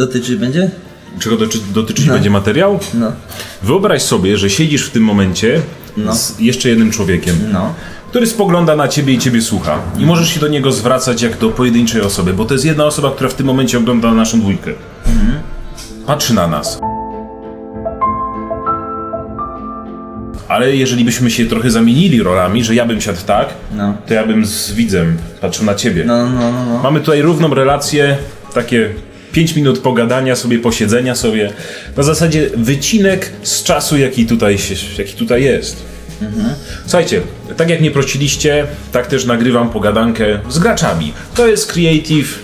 dotyczyć będzie? Czego dotyczy, dotyczyć No. będzie materiał? No. Wyobraź sobie, że siedzisz w tym momencie No. z jeszcze jednym człowiekiem, No. który spogląda na ciebie i ciebie słucha. I możesz się do niego zwracać jak do pojedynczej osoby, bo to jest jedna osoba, która w tym momencie ogląda naszą dwójkę. Patrzy na nas. Ale jeżeli byśmy się trochę zamienili rolami, że ja bym siadł tak, No. to ja bym z widzem patrzył na ciebie. No, no, no, no. Mamy tutaj równą relację, takie 5 minut pogadania sobie, posiedzenia sobie. Na zasadzie wycinek z czasu, jaki tutaj, się, jaki tutaj jest. Słuchajcie, tak jak mnie prosiliście, tak też nagrywam pogadankę z graczami. To jest Creative.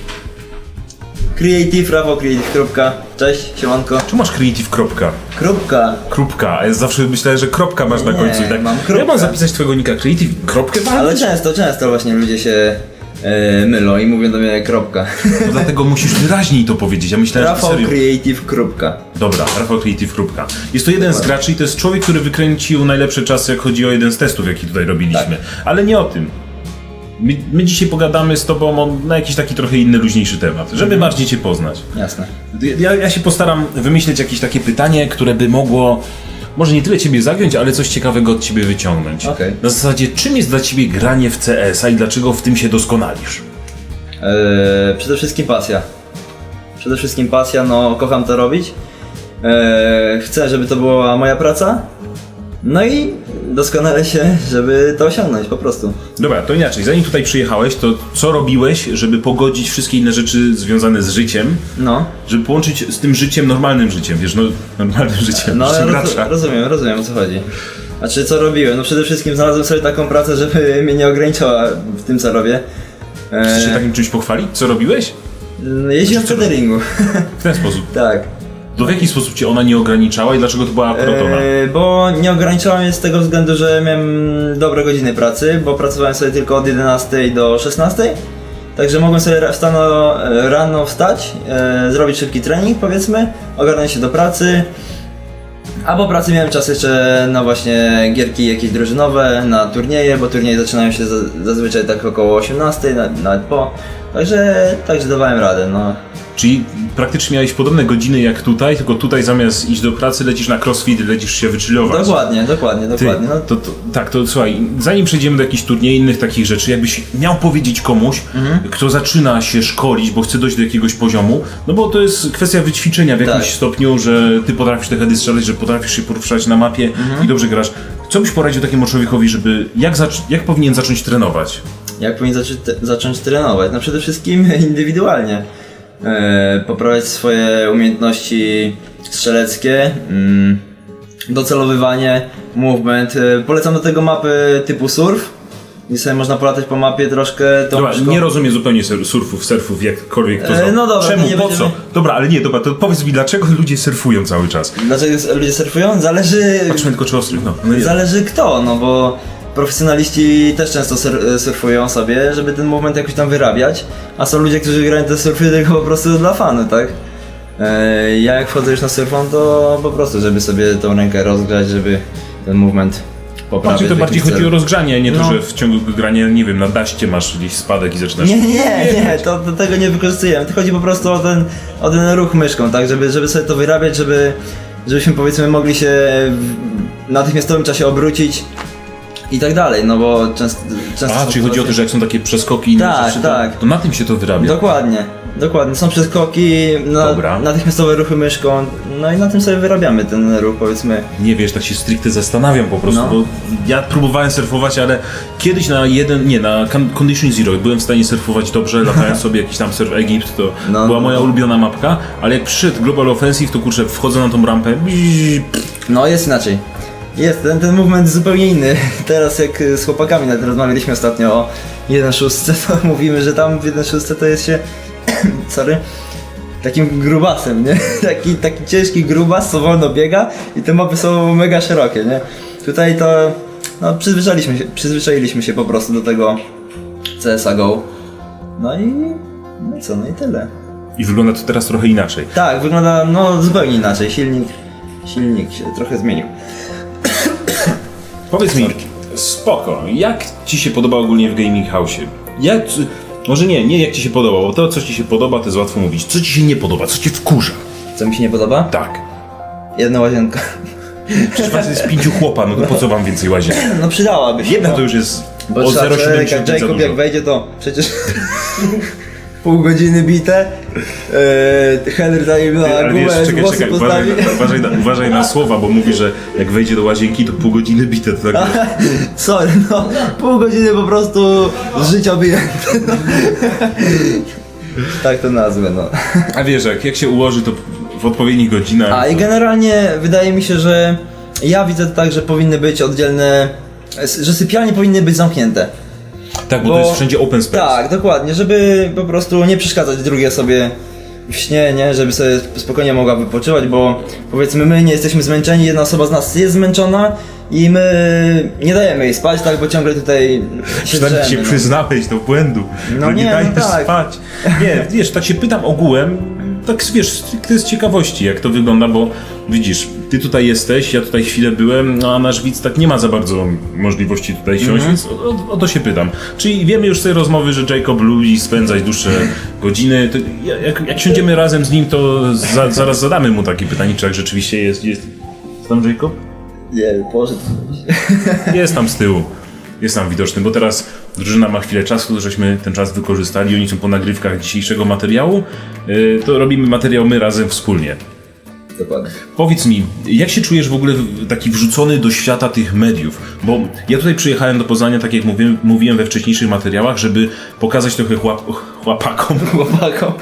Creative, Rafał Creative, kropka. Cześć, siemanko. Czy masz Creative kropka? Kropka. Kropka, a ja zawsze myślałem, że kropka masz na Nie, końcu. I tak, mam ja kropkę. mam zapisać twojego nika Creative kropkę Ale często, często właśnie ludzie się e, mylą i mówią do mnie kropka. No dlatego musisz wyraźniej to powiedzieć. Ja myślałem, że Rafał serio. Creative, kropka. Dobra, Rafał Creative Kropka. Jest to jeden z graczy i to jest człowiek, który wykręcił najlepsze czasy, jak chodzi o jeden z testów, jaki tutaj robiliśmy. Tak. Ale nie o tym. My, my dzisiaj pogadamy z tobą o, na jakiś taki trochę inny, luźniejszy temat, żeby Mhm. bardziej cię poznać. Jasne. Ja, ja się postaram wymyśleć jakieś takie pytanie, które by mogło może nie tyle ciebie zagiąć, ale coś ciekawego od ciebie wyciągnąć. Okej. Na zasadzie, czym jest dla ciebie granie w CS-a i dlaczego w tym się doskonalisz? E, przede wszystkim pasja. Przede wszystkim pasja, no kocham to robić. E, chcę, żeby to była moja praca. No i doskonale się, żeby to osiągnąć po prostu. Dobra, to inaczej. Zanim tutaj przyjechałeś, to co robiłeś, żeby pogodzić wszystkie inne rzeczy związane z życiem, No. żeby połączyć z tym życiem normalnym życiem, wiesz, no normalnym życiem, No, życiem roz, gracza. rozumiem, rozumiem o co chodzi. Znaczy, co robiłem? No przede wszystkim znalazłem sobie taką pracę, żeby mnie nie ograniczała w tym, co robię. Chcesz się E, takim czymś pochwalić? Co robiłeś? jeździłem w co- cateringu. W ten sposób. tak. To w jaki sposób cię ona nie ograniczała i dlaczego to była akurat ona? E, bo nie ograniczała mnie z tego względu, że miałem dobre godziny pracy, bo pracowałem sobie tylko od 11 do 16. Także mogłem sobie wstano, e, rano wstać, e, zrobić szybki trening powiedzmy, ogarnąć się do pracy. A po pracy miałem czas jeszcze na właśnie gierki jakieś drużynowe, na turnieje, bo turnieje zaczynają się za- zazwyczaj tak około 18, na- nawet po. Także, także dawałem radę, no. Czyli praktycznie miałeś podobne godziny jak tutaj, tylko tutaj zamiast iść do pracy lecisz na crossfit, lecisz się wychillować. Dokładnie, dokładnie, dokładnie. No, to, to, tak, to słuchaj, zanim przejdziemy do jakichś turniej, innych takich rzeczy, jakbyś miał powiedzieć komuś, Mhm. kto zaczyna się szkolić, bo chce dojść do jakiegoś poziomu, no bo to jest kwestia wyćwiczenia w jakimś Tak. stopniu, że ty potrafisz te hedy strzelać, że potrafisz się poruszać na mapie Mhm. i dobrze grasz. Co byś poradził takiemu człowiekowi, żeby, jak, jak powinien zacząć trenować? Jak powinien zacząć, zacząć trenować? No przede wszystkim indywidualnie. E, poprawiać swoje umiejętności strzeleckie, mm, docelowywanie, movement. E, polecam do tego mapy typu surf, gdzie sobie można polatać po mapie troszkę. Tą Dobra, myszką. nie rozumiem zupełnie sur- surfów, surfów, jakkolwiek to E, zwał. no dobra, Czemu, nie po będziemy- co? Dobra, ale nie, dobra, to powiedz mi, dlaczego ludzie surfują cały czas? Dlaczego s- ludzie surfują? Zależy, Patrzmy tylko czy ostrych, no. no nie. zależy kto, no bo profesjonaliści też często sur surfują sobie, żeby ten movement jakoś tam wyrabiać, a są ludzie, którzy grają te surfy tylko po prostu dla fanu, tak? E, Ja jak wchodzę już na surfon, to po prostu, żeby sobie tą rękę rozgrzać, żeby ten movement poprawić. Bardziej to w bardziej jakimś chodzi o celu. rozgrzanie, nie to, No. że w ciągu grania, nie wiem, na daście masz gdzieś spadek i zaczynasz... Nie, nie, nie, to, to tego nie wykorzystujemy. To chodzi po prostu o ten, o ten ruch myszką, tak, żeby, żeby sobie to wyrabiać, żeby, żebyśmy powiedzmy mogli się w natychmiastowym czasie obrócić i tak dalej, no bo często... często A, czyli chodzi o to, że jak są takie przeskoki i inne Tak, rzeczy, tak. To, to na tym się to wyrabia. Dokładnie, dokładnie. Są przeskoki, na, Dobra. natychmiastowe ruchy myszką, no i na tym sobie wyrabiamy ten ruch, powiedzmy. Nie wiesz, tak się stricte zastanawiam po prostu, No. bo ja próbowałem surfować, ale kiedyś na jeden, nie, na Con- Condition Zero byłem w stanie surfować dobrze, latając sobie jakiś tam surf Egipt, to No, była no, moja no. ulubiona mapka, ale jak przyszedł Global Offensive, to kurczę, wchodzę na tą rampę, bzz, No jest inaczej. Jest, ten, ten movement zupełnie inny. Teraz jak y, z chłopakami nawet rozmawialiśmy ostatnio o 1.6, to mówimy, że tam w 1.6 to jest się, sorry, takim grubasem, nie? Taki, taki ciężki grubas, co wolno biega i te mapy są mega szerokie, nie? Tutaj to, no przyzwyczailiśmy się, przyzwyczailiśmy się po prostu do tego CSA GO. No i, no i co, no i tyle. i wygląda to teraz trochę inaczej. Tak, wygląda no zupełnie inaczej. Silnik, silnik się trochę zmienił. Powiedz mi, spoko, jak ci się podoba ogólnie w Gaming House? Jak, Może nie, nie jak ci się podoba, bo to, co ci się podoba, to jest łatwo mówić. Co ci się nie podoba, co cię wkurza? Co mi się nie podoba? Tak. Jedna łazienka. Przecież was jest pięciu chłopa, no to po co wam więcej łazienek? No przydałaby się. Jedna no. to już jest Bo o trzeba 0,70 czekać, za Jacob dużo. jak wejdzie to przecież pół godziny bite, yy, Henry daje na Ale gumę, czekaj, czekaj, uważaj, postawi. na- uważaj, na, uważaj na słowa, bo mówi, że jak wejdzie do łazienki, to pół godziny bite, to tak Sorry, no, pół godziny po prostu z życia wyjęte. No. tak to nazwę, no. A wiesz, jak, jak się ułoży, to w odpowiednich godzinach... A i generalnie wydaje mi się, że ja widzę to tak, że powinny być oddzielne, że sypialnie powinny być zamknięte. Tak, bo, bo- to jest wszędzie open space. Tak, dokładnie, żeby po prostu nie przeszkadzać drugiej sobie w śnie, nie? Żeby sobie spokojnie mogła wypoczywać, bo powiedzmy my nie jesteśmy zmęczeni, jedna osoba z nas jest zmęczona i my nie dajemy jej spać, tak, bo ciągle tutaj się się no. przyznałeś do błędu, No że nie, nie, no dajesz tak. spać. Nie, wiesz, tak się pytam ogółem, tak wiesz, to jest ciekawości, jak to wygląda, bo widzisz, ty tutaj jesteś, ja tutaj chwilę byłem, no a nasz widz tak nie ma za bardzo możliwości tutaj siąść, Mhm. więc o, o, o to się pytam. Czyli wiemy już z tej rozmowy, że Jacob lubi spędzać dłuższe godziny, jak, jak siądziemy razem z nim, to za, zaraz zadamy mu takie pytanie, czy tak rzeczywiście jest, jest... Jest tam Jacob? Nie, poszedł. Jest tam z tyłu. Jest tam widoczny, bo teraz drużyna ma chwilę czasu, żeśmy ten czas wykorzystali. Oni są po nagrywkach dzisiejszego materiału. Yy, To robimy materiał my razem wspólnie. Dokładnie. Powiedz mi, jak się czujesz w ogóle taki wrzucony do świata tych mediów? Bo ja tutaj przyjechałem do Poznania, tak jak mówiłem, mówiłem we wcześniejszych materiałach, żeby pokazać trochę chłap, chłapakom, Chłopakom.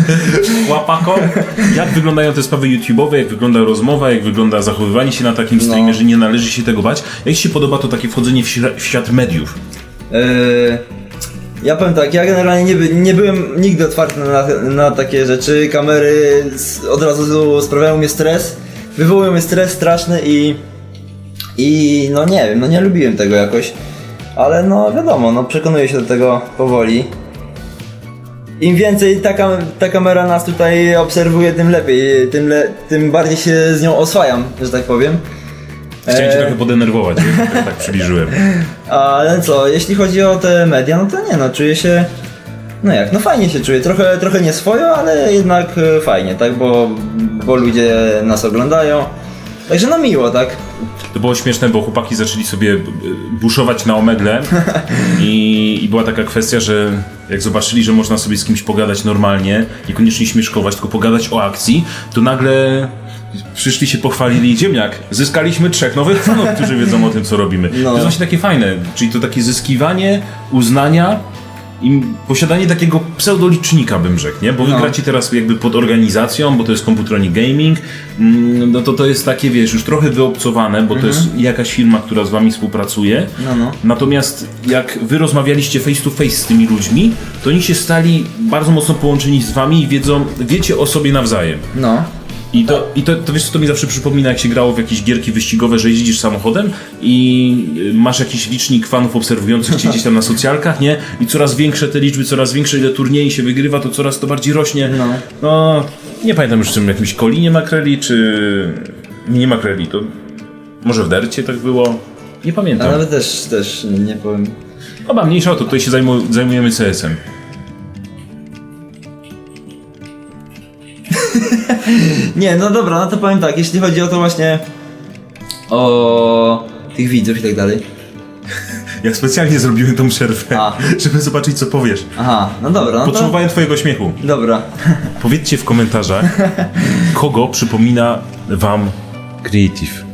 chłapakom, jak wyglądają te sprawy YouTube'owe, jak wygląda rozmowa, jak wygląda zachowywanie się na takim streamie, No. że nie należy się tego bać. Jak Ci się podoba to takie wchodzenie w, śra- w świat mediów? Yy, ja powiem tak, ja generalnie nie, by, nie byłem nigdy otwarty na, na takie rzeczy. Kamery od razu sprawiają mnie stres, wywołują mnie stres straszny i. I no nie wiem, no nie lubiłem tego jakoś. Ale no wiadomo, no przekonuję się do tego powoli. Im więcej ta, kam ta kamera nas tutaj obserwuje, tym lepiej, tym, le tym bardziej się z nią oswajam, że tak powiem. Chciałem cię Eee. trochę podenerwować, tak, tak przybliżyłem. Ale co, jeśli chodzi o te media, no to nie no, czuję się. No jak, no fajnie się czuję, trochę, trochę nie swojo, ale jednak e, fajnie, tak, bo, bo ludzie nas oglądają. Także no miło, tak? To było śmieszne, bo chłopaki zaczęli sobie e, buszować na omegle i, i była taka kwestia, że jak zobaczyli, że można sobie z kimś pogadać normalnie, niekoniecznie śmieszkować, tylko pogadać o akcji, to nagle przyszli się pochwalili ziemniak. Zyskaliśmy trzech nowych fanów, którzy wiedzą o tym, co robimy. No. To jest właśnie takie fajne, czyli to takie zyskiwanie uznania i posiadanie takiego pseudolicznika, bym rzekł, nie? Bo wy No. gracie teraz jakby pod organizacją, bo to jest Computronic Gaming, mm, no to to jest takie, wiesz, już trochę wyobcowane, bo to jest jakaś firma, która z wami współpracuje. No, no. Natomiast jak wy rozmawialiście face to face z tymi ludźmi, to oni się stali bardzo mocno połączeni z wami i wiedzą, wiecie o sobie nawzajem. No. I to, i to, to wiesz co, to mi zawsze przypomina, jak się grało w jakieś gierki wyścigowe, że jeździsz samochodem i y, masz jakiś licznik fanów obserwujących cię gdzieś tam na socjalkach, nie? I coraz większe te liczby, coraz większe ile turniej się wygrywa, to coraz to bardziej rośnie. No. no nie pamiętam już czym, jakimś kolinie makreli, czy... Nie makreli, to może w dercie tak było? Nie pamiętam. nawet też, też nie powiem. Oba mniejsza o to, tutaj się zajmu, zajmujemy CS-em. Nie, no dobra, no to powiem tak, jeśli chodzi o to właśnie o tych widzów i tak dalej. Ja specjalnie zrobiłem tą przerwę, A. żeby zobaczyć co powiesz. Aha, no dobra, no to... Potrzebowałem twojego śmiechu. Dobra. Powiedzcie w komentarzach, kogo przypomina wam Creative.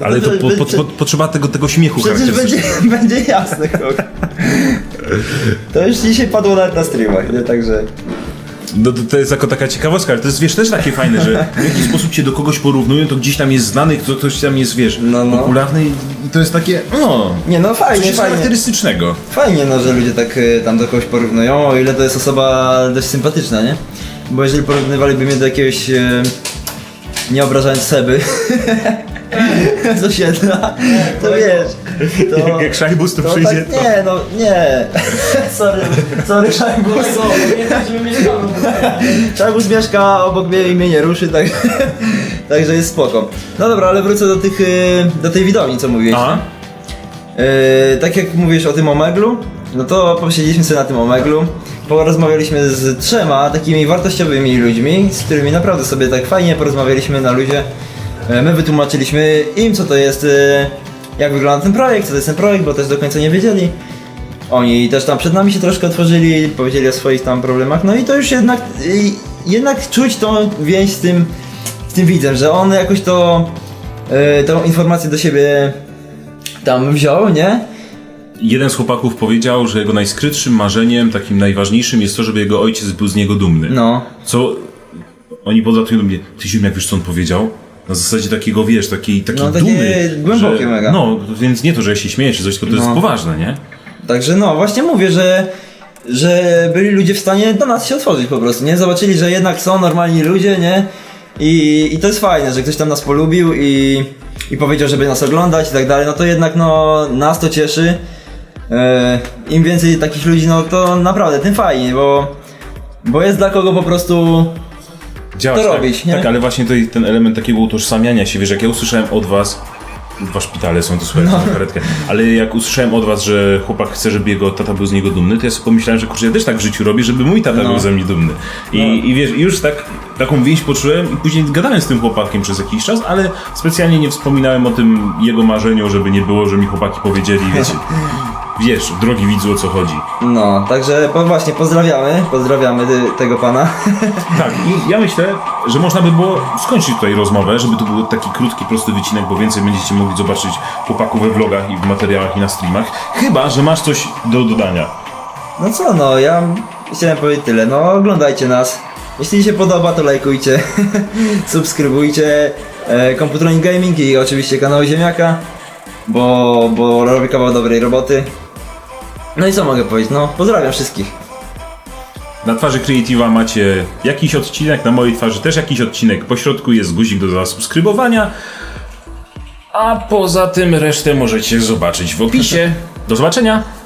Ale to po, po, po, potrzeba tego, tego śmiechu Przecież będzie, charakterystycznego. będzie jasne kogo. To już dzisiaj padło nawet na streamach, nie? Także... No, to, to jest jako taka ciekawostka, ale to jest wiesz też takie fajne, że w jakiś sposób cię do kogoś porównują, to gdzieś tam jest znany, kto, ktoś tam jest, wiesz, No, no. popularny i i to jest takie, no, Nie no coś fajnie, jest fajnie. charakterystycznego. Fajnie no, że ludzie tak y, tam do kogoś porównują, o ile to jest osoba dość sympatyczna, nie? Bo jeżeli porównywaliby mnie do jakiegoś... Y, nie obrażając Seby z osiedla, to wiesz... To, Jak, jak Szajbus tu przyjdzie, tak, to... nie, no nie. sorry, sorry Szajbus. Szajbus mieszka obok mnie i mnie nie ruszy, tak, także jest spoko. No dobra, ale wrócę do tych, y, do tej widowni, co mówiłeś. Aha. Yy, tak jak mówisz o tym omeglu, no to posiedzieliśmy sobie na tym omeglu, porozmawialiśmy z trzema takimi wartościowymi ludźmi, z którymi naprawdę sobie tak fajnie porozmawialiśmy na luzie. Yy, My wytłumaczyliśmy im, co to jest, yy, jak wygląda ten projekt, co to jest ten projekt, bo też do końca nie wiedzieli. Oni też tam przed nami się troszkę otworzyli, powiedzieli o swoich tam problemach, no i to już jednak, jednak czuć tą więź z tym, z tym widzem, że on jakoś to, y, tą informację do siebie tam wziął, nie? Jeden z chłopaków powiedział, że jego najskrytszym marzeniem, takim najważniejszym jest to, żeby jego ojciec był z niego dumny. No. Co oni podlatują do mnie, ty Zium, jak wiesz co on powiedział? Na zasadzie takiego, wiesz, takiej, takiej No, takie dumy. głębokie że, mega. No, więc nie to, że się śmieję czy coś, tylko to No. jest poważne, nie? Także no, właśnie mówię, że, że byli ludzie w stanie do nas się otworzyć po prostu, nie? Zobaczyli, że jednak są normalni ludzie, nie? I, i to jest fajne, że ktoś tam nas polubił i, i powiedział, żeby nas oglądać i tak dalej, no to jednak no, nas to cieszy. E, Im więcej takich ludzi, no to naprawdę tym fajnie, bo, bo jest dla kogo po prostu Działać, To tak, robić, nie? Tak, ale właśnie to, ten element takiego utożsamiania się, wiesz, jak ja usłyszałem od was, dwa szpitale są to słuchajcie, No. na karetkę, ale jak usłyszałem od was, że chłopak chce, żeby jego tata był z niego dumny, to ja sobie pomyślałem, że kurczę, ja też tak w życiu robię, żeby mój tata No. był ze mnie dumny. I, i wiesz, już tak, taką więź poczułem i później gadałem z tym chłopakiem przez jakiś czas, ale specjalnie nie wspominałem o tym jego marzeniu, żeby nie było, że mi chłopaki powiedzieli, wiecie, wiesz, drogi widzu o co chodzi. No, także po, właśnie pozdrawiamy, pozdrawiamy ty, tego pana. Tak, i ja myślę, że można by było skończyć tutaj rozmowę, żeby to był taki krótki, prosty wycinek, bo więcej będziecie mogli zobaczyć chłopaków we vlogach i w materiałach i na streamach. Chyba, że masz coś do dodania. No co no, ja chciałem powiedzieć tyle, no oglądajcie nas. Jeśli się podoba, to lajkujcie, subskrybujcie e, Gaming i oczywiście kanał Ziemiaka, bo, bo robi kawał dobrej roboty. No i co mogę powiedzieć, no pozdrawiam wszystkich. Na twarzy Creative'a macie jakiś odcinek, na mojej twarzy też jakiś odcinek. Po środku jest guzik do zasubskrybowania. A poza tym resztę możecie zobaczyć w opisie. Do zobaczenia!